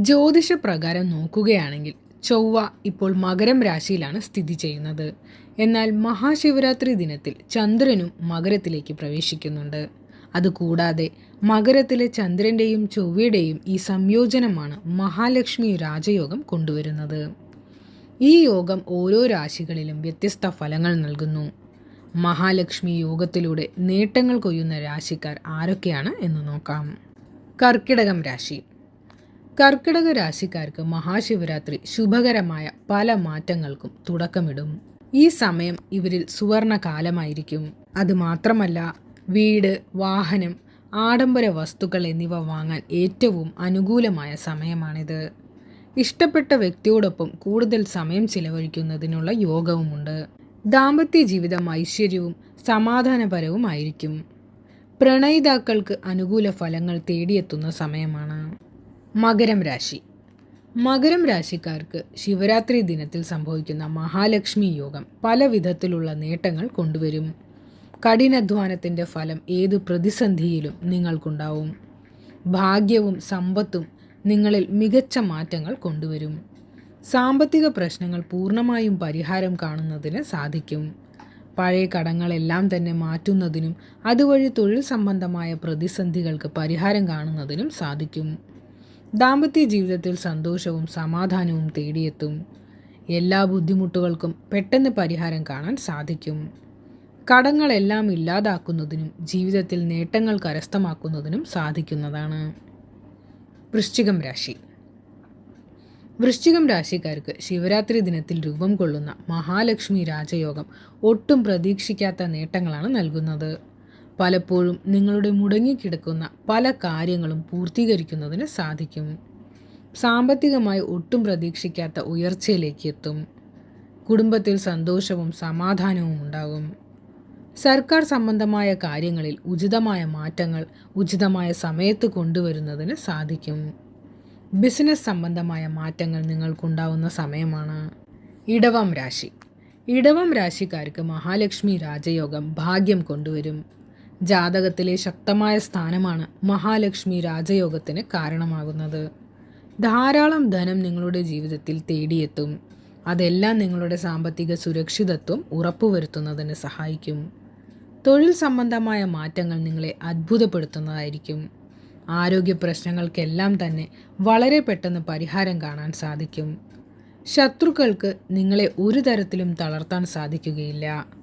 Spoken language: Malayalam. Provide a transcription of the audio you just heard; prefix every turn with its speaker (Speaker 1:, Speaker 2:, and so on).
Speaker 1: ജ്യോതിഷപ്രകാരം നോക്കുകയാണെങ്കിൽ ചൊവ്വ ഇപ്പോൾ മകരം രാശിയിലാണ് സ്ഥിതി ചെയ്യുന്നത്. എന്നാൽ മഹാശിവരാത്രി ദിനത്തിൽ ചന്ദ്രനും മകരത്തിലേക്ക് പ്രവേശിക്കുന്നുണ്ട്. അതുകൂടാതെ മകരത്തിലെ ചന്ദ്രന്റെയും ചൊവ്വയുടെയും ഈ സംയോജനമാണ് മഹാലക്ഷ്മി രാജയോഗം കൊണ്ടുവരുന്നത്. ഈ യോഗം ഓരോ രാശികളിലും വ്യത്യസ്ത ഫലങ്ങൾ നൽകുന്നു. മഹാലക്ഷ്മി യോഗത്തിലൂടെ നേട്ടങ്ങൾ കൊയ്യുന്ന രാശിക്കാർ ആരൊക്കെയാണ് എന്ന് നോക്കാം. കർക്കിടകം രാശി. കർക്കിടക രാശിക്കാർക്ക് മഹാശിവരാത്രി ശുഭകരമായ പല മാറ്റങ്ങൾക്കും തുടക്കമിടും. ഈ സമയം ഇവരിൽ സുവർണ കാലമായിരിക്കും അതുമാത്രമല്ല വീട് വാഹനം ആഡംബര വസ്തുക്കൾ എന്നിവ വാങ്ങാൻ ഏറ്റവും അനുകൂലമായ സമയമാണിത്. ഇഷ്ടപ്പെട്ട വ്യക്തിയോടൊപ്പം കൂടുതൽ സമയം ചിലവഴിക്കുന്നതിനുള്ള യോഗവുമുണ്ട്. ദാമ്പത്യ ജീവിതം ഐശ്വര്യവും സമാധാനപരവുമായിരിക്കും. പ്രണയിതാക്കൾക്ക് അനുകൂല ഫലങ്ങൾ തേടിയെത്തുന്ന സമയമാണ്. മകരം രാശി. മകരം രാശിക്കാർക്ക് ശിവരാത്രി ദിനത്തിൽ സംഭവിക്കുന്ന മഹാലക്ഷ്മി യോഗം പല വിധത്തിലുള്ള നേട്ടങ്ങൾ കൊണ്ടുവരും. കഠിനാധ്വാനത്തിന്റെ ഫലം ഏത് പ്രതിസന്ധിയിലും നിങ്ങൾക്കുണ്ടാവും. ഭാഗ്യവും സമ്പത്തും നിങ്ങളിൽ മികച്ച മാറ്റങ്ങൾ കൊണ്ടുവരും. സാമ്പത്തിക പ്രശ്നങ്ങൾ പൂർണമായും പരിഹാരം കാണുന്നതിന് സാധിക്കും. പഴയ കടങ്ങളെല്ലാം തന്നെ മാറ്റുന്നതിനും അതുവഴി തൊഴിൽ സംബന്ധമായ പ്രതിസന്ധികൾക്ക് പരിഹാരം കാണുന്നതിനും സാധിക്കും. ദാമ്പത്യ ജീവിതത്തിൽ സന്തോഷവും സമാധാനവും തേടിയെത്തും. എല്ലാ ബുദ്ധിമുട്ടുകൾക്കും പെട്ടെന്ന് പരിഹാരം കാണാൻ സാധിക്കും. കടങ്ങളെല്ലാം ഇല്ലാതാക്കുന്നതിനും ജീവിതത്തിൽ നേട്ടങ്ങൾ കരസ്ഥമാക്കുന്നതിനും സാധിക്കുന്നതാണ്. വൃശ്ചികം രാശി. വൃശ്ചികം രാശിക്കാർക്ക് ശിവരാത്രി ദിനത്തിൽ രൂപം കൊള്ളുന്ന മഹാലക്ഷ്മി രാജയോഗം ഒട്ടും പ്രതീക്ഷിക്കാത്ത നേട്ടങ്ങളാണ് നൽകുന്നത്. പലപ്പോഴും നിങ്ങളുടെ മുടങ്ങിക്കിടക്കുന്ന പല കാര്യങ്ങളും പൂർത്തീകരിക്കുന്നതിന് സാധിക്കും. സാമ്പത്തികമായി ഒട്ടും പ്രതീക്ഷിക്കാത്ത ഉയർച്ചയിലേക്ക് എത്തും. കുടുംബത്തിൽ സന്തോഷവും സമാധാനവും ഉണ്ടാകും. സർക്കാർ സംബന്ധമായ കാര്യങ്ങളിൽ ഉചിതമായ മാറ്റങ്ങൾ ഉചിതമായ സമയത്ത് കൊണ്ടുവരുന്നതിന് സാധിക്കും. ബിസിനസ് സംബന്ധമായ മാറ്റങ്ങൾ നിങ്ങൾക്കുണ്ടാവുന്ന സമയമാണ്. ഇടവം രാശി. ഇടവം രാശിക്കാർക്ക് മഹാലക്ഷ്മി രാജയോഗം ഭാഗ്യം കൊണ്ടുവരും. ജാതകത്തിലെ ശക്തമായ സ്ഥാനമാണ് മഹാലക്ഷ്മി രാജയോഗത്തിന് കാരണമാകുന്നത്. ധാരാളം ധനം നിങ്ങളുടെ ജീവിതത്തിൽ തേടിയെത്തും. അതെല്ലാം നിങ്ങളുടെ സാമ്പത്തിക സുരക്ഷിതത്വം ഉറപ്പുവരുത്തുന്നതിന് സഹായിക്കും. തൊഴിൽ സംബന്ധമായ മാറ്റങ്ങൾ നിങ്ങളെ അത്ഭുതപ്പെടുത്തുന്നതായിരിക്കും. ആരോഗ്യ പ്രശ്നങ്ങൾക്കെല്ലാം തന്നെ വളരെ പെട്ടെന്ന് പരിഹാരം കാണാൻ സാധിക്കും. ശത്രുക്കൾക്ക് നിങ്ങളെ ഒരു തരത്തിലും തളർത്താൻ സാധിക്കുകയില്ല.